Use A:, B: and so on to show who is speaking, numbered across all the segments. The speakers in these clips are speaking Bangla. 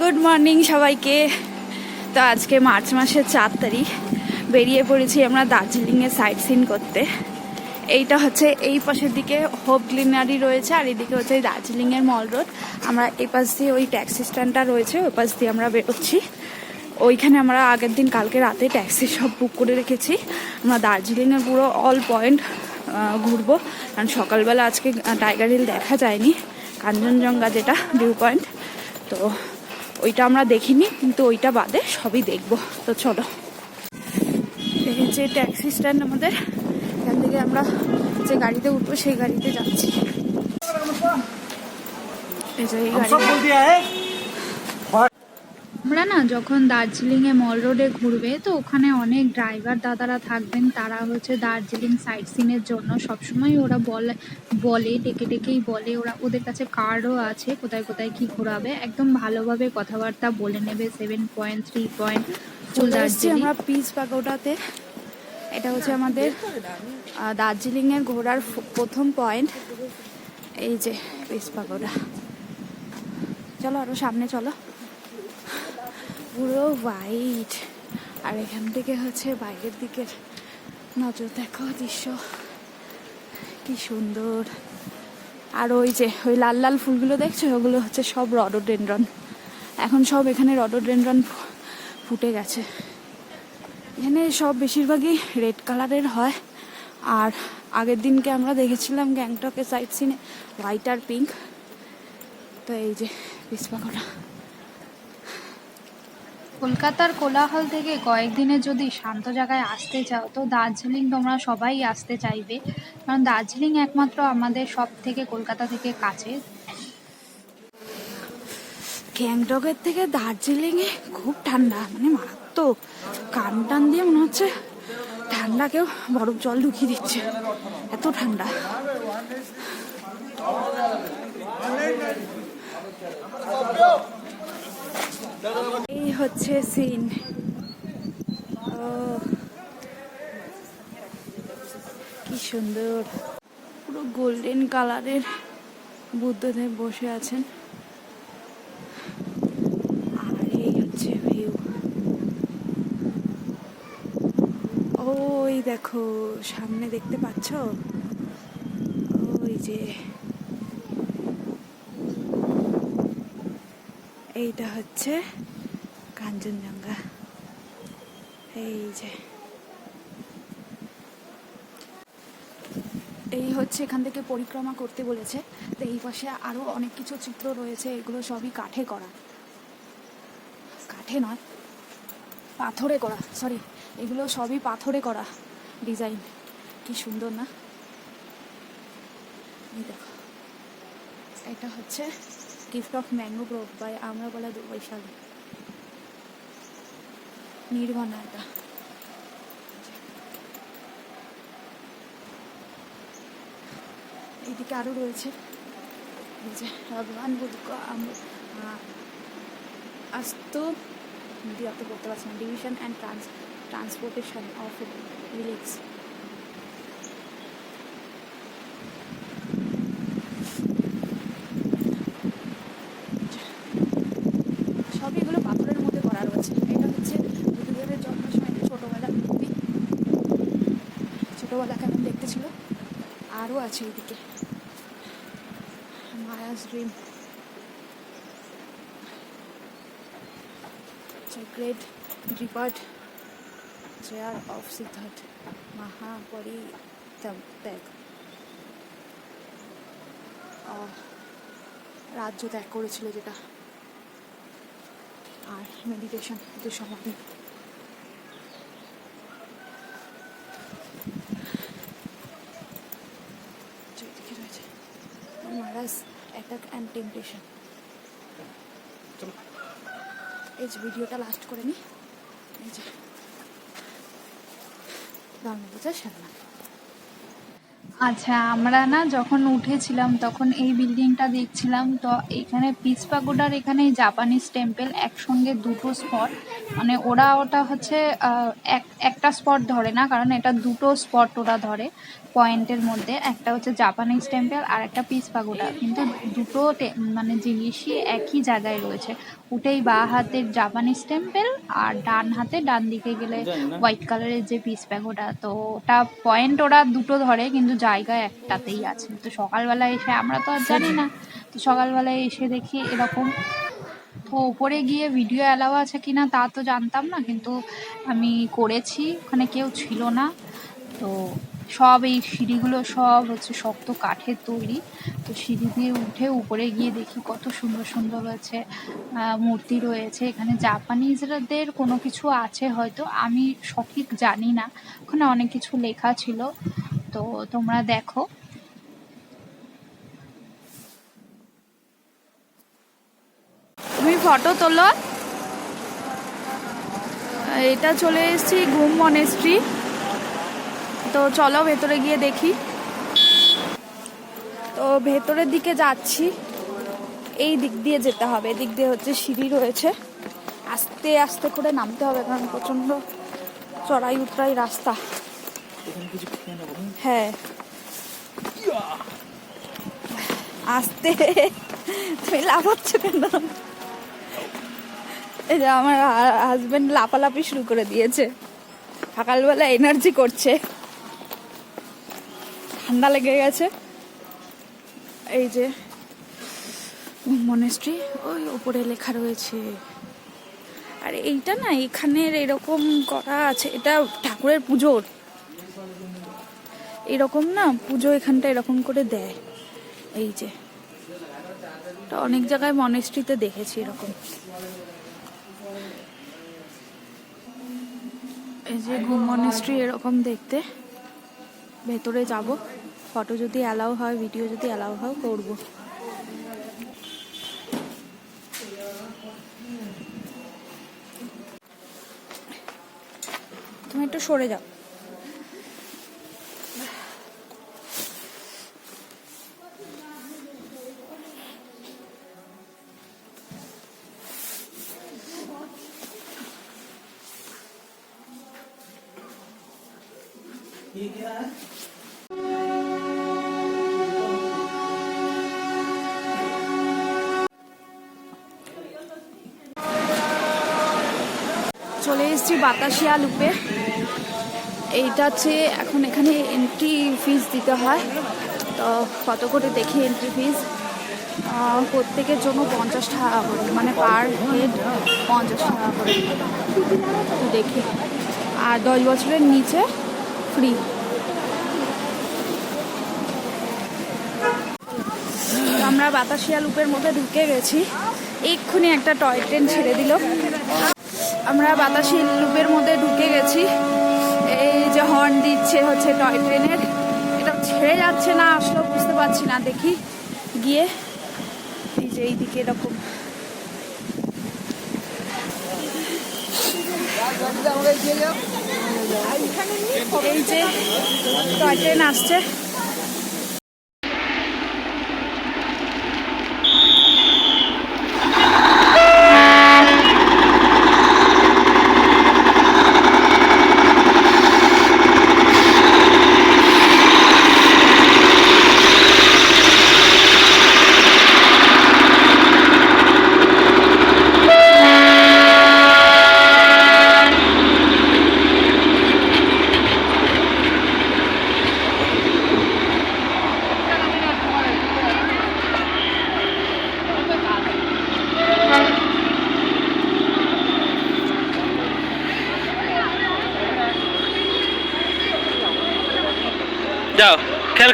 A: গুড মর্নিং সবাইকে। তো আজকে মার্চ মাসের চার তারিখ। বেরিয়ে পড়েছি আমরা দার্জিলিংয়ে সাইট সিন করতে। এইটা হচ্ছে এই পাশের দিকে হোপ গ্লিনারি রয়েছে আর এদিকে হচ্ছে এই দার্জিলিংয়ের মল রোড আমরা এই পাশ দিয়ে ওই ট্যাক্সি স্ট্যান্ডটা রয়েছে, ওই পাশ দিয়ে আমরা বেরোচ্ছি। ওইখানে আমরা আগের দিন, কালকে রাতে ট্যাক্সি সব বুক করে রেখেছি। আমরা দার্জিলিংয়ের পুরো অল পয়েন্ট ঘুরবো। কারণ সকালবেলা আজকে টাইগার হিল দেখা যায়নি। কাঞ্চনজঙ্ঘা যেটা ভিউ পয়েন্ট তো ওইটা আমরা দেখিনি কিন্তু ওইটা বাদে সবই দেখব। তো চলো। যে ট্যাক্সি স্ট্যান্ড আমাদের এখান থেকে আমরা যে গাড়িতে উঠবো সেই গাড়িতে যাচ্ছি। এই গাড়ি
B: তোমরা না যখন দার্জিলিংয়ে মল রোডে ঘুরবে তো ওখানে অনেক ড্রাইভার দাদারা থাকবেন। তারা হচ্ছে দার্জিলিং সাইট সিনের জন্য সবসময় ওরা বলে বলে ডেকে ডেকেই বলে। ওরা ওদের কাছে কার্ডও আছে কোথায় কোথায় কি ঘোরাবে। একদম ভালোভাবে কথাবার্তা বলে নেবে সেভেন পয়েন্ট থ্রি পয়েন্ট ফুল দার্জিলিং।
A: আমরা পিচ পাকোটাতে এটা হচ্ছে আমাদের দার্জিলিংয়ের ঘোরার প্রথম পয়েন্ট এই যে পিস পাকোড়া চলো আরও সামনে চলো। পুরো হোয়াইট আর এখান থেকে হচ্ছে বাইরের দিকের নজর দেখো দৃশ্য। কি সুন্দর। আর ওই যে, ওই লাল লাল ফুলগুলো দেখছ? ওগুলো হচ্ছে সব রডোডেন্ড্রন এখন সব এখানে রডোডেন্ড্রন ফুটে গেছে। এখানে সব বেশিরভাগই রেড কালারের হয়। আর আগের দিনকে আমরা দেখেছিলাম গ্যাংটকের সাইড সিনে হোয়াইট আর পিঙ্ক তো এই যে পিসপাকোটা
B: কলকাতার কোলাহল থেকে কয়েকদিনের যদি শান্ত জায়গায় আসতে চাও, তো দার্জিলিং তোমরা সবাই আসতে চাইবে। কারণ দার্জিলিং একমাত্র আমাদের সব থেকে কলকাতা থেকে কাছে।
A: গ্যাংটকের থেকে দার্জিলিংয়ে খুব ঠান্ডা মানে মারাত্মক। কান টান দিয়ে মনে হচ্ছে ঠান্ডা কেউ বরফ জল ঢুকিয়ে দিচ্ছে। এত ঠান্ডা। হচ্ছে সিন। কি সুন্দর। পুরো গোল্ডেন কালারের বুদ্ধদেব বসে আছেন। আর এই হচ্ছে ভিউ ওই দেখো, সামনে দেখতে পাচ্ছ? ওই যে। এইটা হচ্ছে কাঞ্চনজঙ্ঘা এই যে এই হচ্ছে এখান থেকে পরিক্রমা করতে বলেছে। তো এই পাশে আরও অনেক কিছু চিত্র রয়েছে, এগুলো সবই কাঠে করা। কাঠে নয়, পাথরে করা সরি এগুলো সবই পাথরে করা ডিজাইন কি সুন্দর না? দেখো। এটা হচ্ছে gift of mango grove by আমরা বলা বৈশালী নির্বাণা এদিকে আরও রয়েছে এই যে ভগবান আস্ত বিরক্ত করতে পারছি না division and trans transportation of village সব এগুলো পাথরের মধ্যে করা রয়েছে এটা হচ্ছে বুদ্ধদেবের জন্মের সময় ছোটোবেলার ছবি ছোটোবেলা কেমন দেখতে ছিল? আরও আছে এদিকে Maya's dream great departure of Siddhartha মহাপরিত্যাগ রাজ্য ত্যাগ করেছিল যেটা। আর মেডিটেশন সমাধি যে এদিকে রয়েছে মহারাজ অ্যাটাক অ্যান্ড টেম্পটেশন এই যে ভিডিওটা লাস্ট করে নি। এই যে। ধর্মপূজা শর্মা
B: আচ্ছা আমরা না যখন উঠেছিলাম তখন এই বিল্ডিংটা দেখছিলাম, তো এখানে পিস পাগোডার এখানে জাপানিজ টেম্পেল একসঙ্গে দুটো স্পট মানে ওরা ওটা হচ্ছে এক, একটা স্পট ধরে না, কারণ এটা দুটো স্পট ওরা ধরে পয়েন্টের মধ্যে। একটা হচ্ছে জাপানিজ টেম্পেল আর একটা পিস পাগোডা কিন্তু দুটো মানে জিনিসই একই জায়গায় রয়েছে। উঠেই বা হাতের জাপানিজ টেম্পল আর ডান হাতে ডান দিকে গেলে হোয়াইট কালারের যে পিস প্যাগোটা তো ওটা পয়েন্ট ওরা দুটো ধরে কিন্তু জায়গা একটাতেই আছে। তো সকালবেলা এসে আমরা তো আর জানি না। তো সকালবেলায় এসে দেখি এরকম। তো ওপরে গিয়ে ভিডিও অ্যালাউ আছে কিনা তা তো জানতাম না কিন্তু আমি করেছি। ওখানে কেউ ছিল না। তো সব এই সিঁড়িগুলো সব হচ্ছে শক্ত কাঠের তৈরি। তো সিঁড়ি দিয়ে উঠে উপরে গিয়ে দেখি কত সুন্দর সুন্দর আহ, মূর্তি রয়েছে। এখানে জাপানিজদের কোনো কিছু আছে হয়তো আমি সঠিক জানি না। ওখানে অনেক কিছু লেখা ছিল। তো তোমরা দেখো।
A: তুমি ফটো তোলো। এটা চলে এসেছি ঘুম মনেস্ট্রি তো চলো ভেতরে গিয়ে দেখি। তো ভেতরের দিকে যাচ্ছি। এই দিক দিয়ে যেতে হবে এদিক দিয়ে হচ্ছে সিঁড়ি রয়েছে। আস্তে আস্তে করে নামতে হবে কারণ প্রচণ্ড চড়াই উতরাই রাস্তা। হ্যাঁ। আস্তে। তুমি লাফাচ্ছ কেন? এই যে আমার হাজবেন্ড লাফালাফি শুরু করে দিয়েছে। সকালবেলা এনার্জি করছে। ঠান্ডা লেগে গেছে। এই যে মনেস্ট্রি ওই উপরে লেখা রয়েছে। আর এইটা না, এখানের এরকম করা আছে, এটা ঠাকুরের পুজোর। এরকম না, পুজো এখানটা এরকম করে দেয়। এই যে অনেক জায়গায় মনেস্ট্রিতে দেখেছি এরকম। এই যে, ঘুম মনেস্ট্রি এরকম দেখতে। ভেতরে যাব। ফটো যদি অ্যালাউ হয় ভিডিও যদি অ্যালাউ হয় করব। তুমি একটু সরে যাও। চলে এসেছি বাতাসিয়া লুপে। এইটা হচ্ছে এখন এখানে এন্ট্রি ফিস দিতে হয়। তো কত করে দেখি এন্ট্রি ফিস প্রত্যেকের জন্য পঞ্চাশ টাকা করে মানে পার হেড পঞ্চাশ টাকা করে। দেখি। আর দশ বছরের নিচে ফ্রি আমরা বাতাসিয়া লুপের মধ্যে ঢুকে গেছি। এক্ষুনি একটা টয় ট্রেন ছেড়ে দিল। আমরা বাতাসি লুপের মধ্যে ঢুকে গেছি। এই যে হর্ন দিচ্ছে হচ্ছে টয় ট্রেনের এটা ছেড়ে যাচ্ছে না আসলে বুঝতে পারছি না। দেখি গিয়ে এই যে এইদিকে এরকম। এই যে টয় ট্রেন আসছে।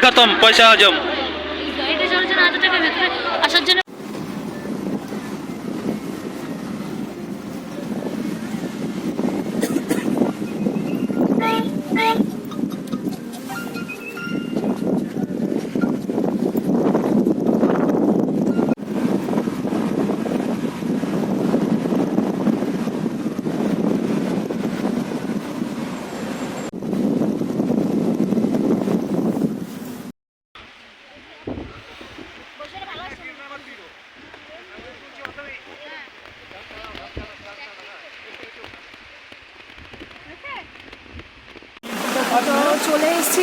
C: খেল খতম পয়সা হজম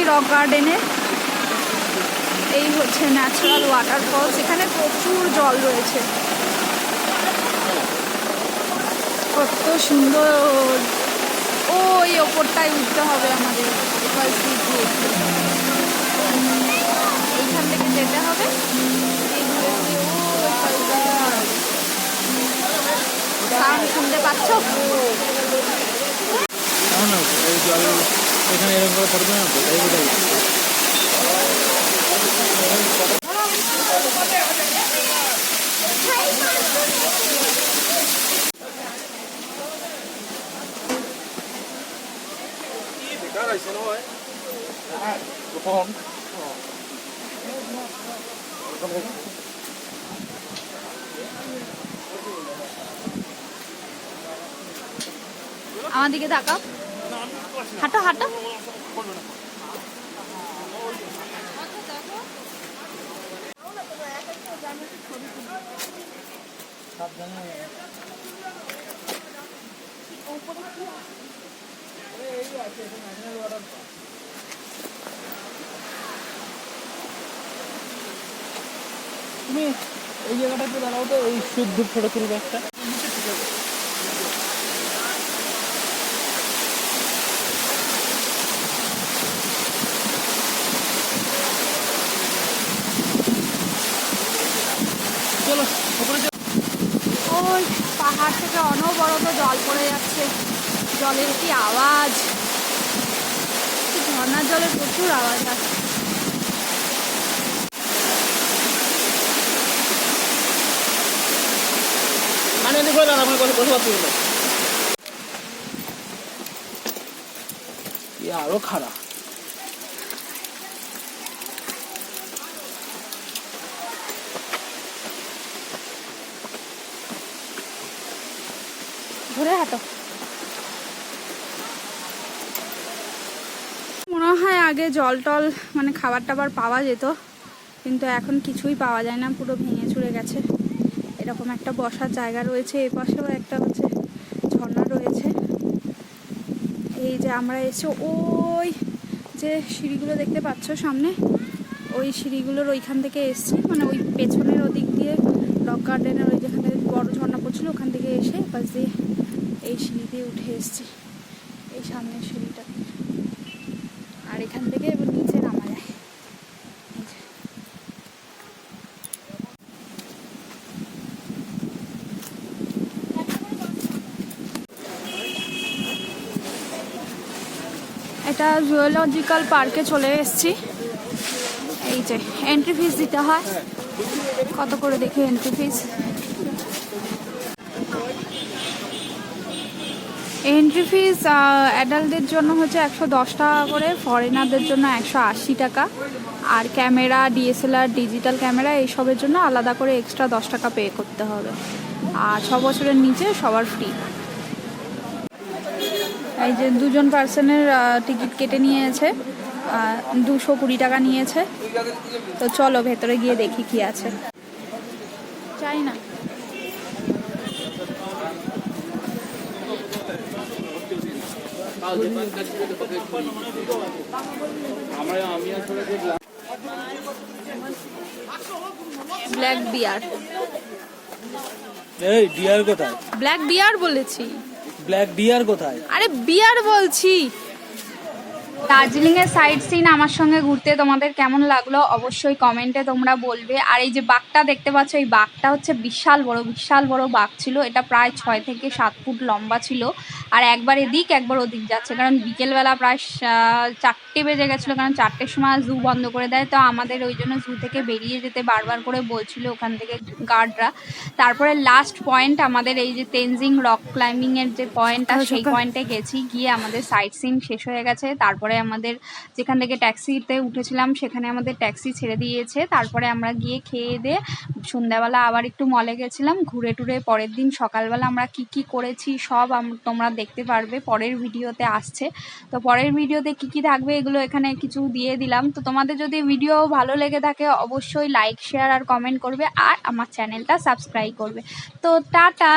A: রক গার্ডেনে। এই হচ্ছে ন্যাচারাল ওয়াটারফলস এখানে প্রচুর জল রয়েছে। কত সুন্দর। ওই ওপরটায় উঠতে হবে আমাদের। এইখান থেকে যেতে হবে। শুনতে পাচ্ছ?
C: এখানে এরকম করে বোঝাই
A: আমার দিকে তাকাও। হাঁটো হাঁটো।
C: তুমি এই জায়গাটাতে দাঁড়াও তো এই শুদ্ধ ফটো তুলবে একটা চলো উপরে চলো।
A: ওই পাহাড় থেকে অনবরত জল পড়ে যাচ্ছে। জলের কি আওয়াজ? কি ঝর্ণার জলের প্রচুর আওয়াজ আছে
C: আরও খারাপ।
A: ঘুরে হাঁটো। মনে হয় আগে জল টল মানে খাবার টাবার পাওয়া যেত, কিন্তু এখন কিছুই পাওয়া যায় না, পুরো ভেঙে চুরে গেছে। এরকম একটা বসার জায়গা রয়েছে এই পাশেও একটা হচ্ছে ঝর্ণা রয়েছে। এই যে আমরা এসে, ওই যে সিঁড়িগুলো দেখতে পাচ্ছ সামনে, ওই সিঁড়িগুলোর ওইখান থেকে এসছি মানে ওই পেছনের ওদিক দিয়ে, রক গার্ডেনের ওই যেখানে বড় ঝর্ণা পড়ছিল, ওখান থেকে এসে পাশ দিয়ে এই সিঁড়ি দিয়ে উঠে এসছি, এই সামনের সিঁড়িটা। আর এখান থেকে এবার নিচে নামা যায়। এটা জুওলজিক্যাল পার্কে চলে এসেছি। এই যে এন্ট্রি ফিস দিতে হয়। কত করে দেখি এন্ট্রি ফিস এন্ট্রি ফিস অ্যাডাল্টদের জন্য হচ্ছে একশো দশ টাকা করে ফরেনারদের জন্য একশো আশি টাকা। আর ক্যামেরা ডিএসএলআর ডিজিটাল ক্যামেরা, এইসবের জন্য আলাদা করে এক্সট্রা দশ টাকা পে করতে হবে। আর ছ বছরের নিচে সবার ফ্রি এই যে দুজন পার্সনের টিকিট কেটে নিয়েছে দুশো কুড়ি টাকা নিয়েছে। তো চলো ভেতরে গিয়ে দেখি কি আছে। চাই না। ব্ল্যাক বিয়ার
C: এই কোথায়?
A: ব্ল্যাক বিয়ার বলেছি।
C: ব্ল্যাক ডিয়ার কোথায়?
A: আরে বিয়ার বলছি। দার্জিলিং এর সাইড সিন আমার সঙ্গে ঘুরতে তোমাদের কেমন লাগল অবশ্যই কমেন্টে তোমরা বলবে। আর এই যে বাঘটা দেখতে পাচ্ছ, এই বাঘটা হচ্ছে বিশাল বড় বিশাল বড় বাঘ ছিল। এটা প্রায় ছয় থেকে সাত ফুট লম্বা ছিল। আর একবার এদিক, একবার ওদিক যাচ্ছে। কারণ বিকেলবেলা প্রায় সা- চারটে বেজে গেছিল কারণ চারটের সময় জু বন্ধ করে দেয়। তো আমাদের ওই জন্য জু থেকে বেরিয়ে যেতে বারবার করে বলছিল ওখান থেকে গার্ডরা তারপরে লাস্ট পয়েন্ট আমাদের এই যে তেনজিং রক ক্লাইম্বিংয়ের যে পয়েন্টটা সেই পয়েন্টে গেছি গিয়ে আমাদের সাইট সিন শেষ হয়ে গেছে। তারপরে আমাদের যেখান থেকে ট্যাক্সিতে উঠেছিলাম সেখানে আমাদের ট্যাক্সি ছেড়ে দিয়েছে। তারপরে আমরা গিয়ে খেয়ে দিয়ে সন্ধ্যাবেলা আবার একটু মলে গেছিলাম। ঘুরে টুরে পরের দিন সকালবেলা আমরা কি কি করেছি সব তোমরা দেখতে পারবে। পরের ভিডিওতে আসছে। তো পরের ভিডিওতে কি কি থাকবে এগুলো এখানে কিছু দিয়ে দিলাম। তো তোমাদের যদি ভিডিও ভালো লেগে থাকে, অবশ্যই লাইক শেয়ার আর কমেন্ট করবে আর আমার চ্যানেলটা সাবস্ক্রাইব করবে। তো টাটা!